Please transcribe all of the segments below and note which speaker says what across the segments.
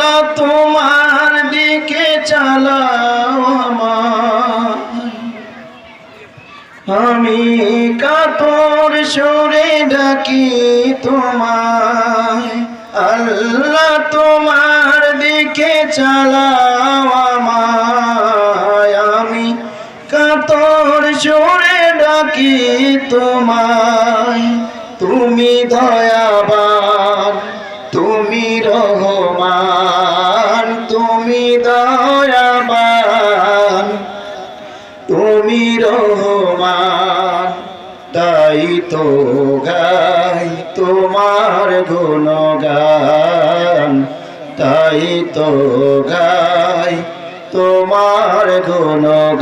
Speaker 1: আল্লাহ তোমার দিকে চালাও আমায় আমি কাতর সরে ডাকি তোমায়। আল্লাহ তোমার দিকে চালাও আমায়। আমি কাতর সরে ডাকি তোমায়। তুমি দয়াবান তুমি রহমান তাই তো গাই তোমার গুণগান তাই তো গাই তোমার গুণগান।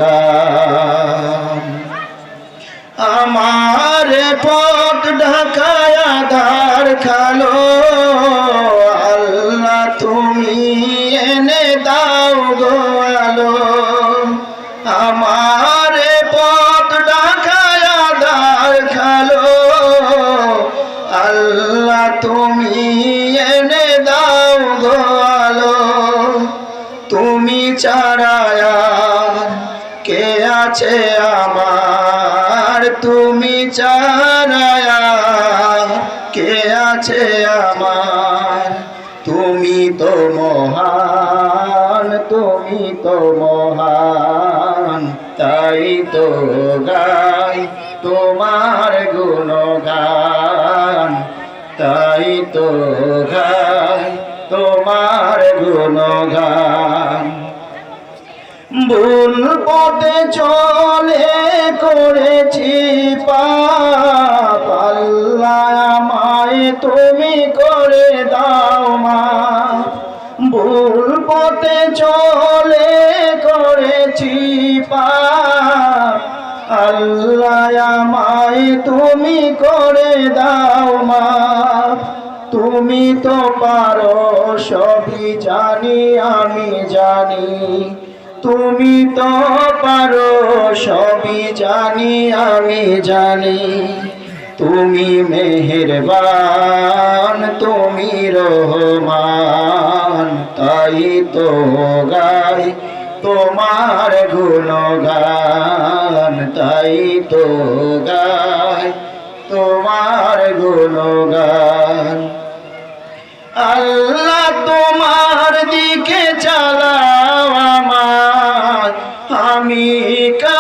Speaker 1: আমার পথ ঢাকায় আধার খালো, আল্লাহ তুমি এনে দাও গো আলো। আমার আছে আমার। তুমি চারায়ার কে আছে আমার? তুমি তো মহান, তুমি তো মহান, তাই তো গাই তোমার গুণগান। তাই তো গাই তোমার গুণগান। ভুল পথে চলে করেছি পাপ। তুমি করে দাও মা। ভুল পথে চলে করেছি পাপ। তুমি করে দাও মা। তুমি তো পারো, সবই জানি, আমি জানি। তুমি তো পারো সবই জানি, আমি জানি। তুমি মেহেরবান, তুমি রহমান, তাই তো গাই তোমার গুণগান, তাই তো গাই তোমার গুণগান। আল্লাহ তোমার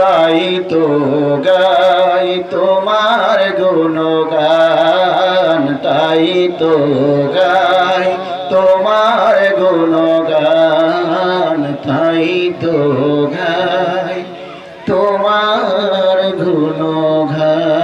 Speaker 1: তাই তো গাই তোমার গুণগান, তাই তো গাই তোমার গুণগান, তাই তো গাই তোমার গুণগান।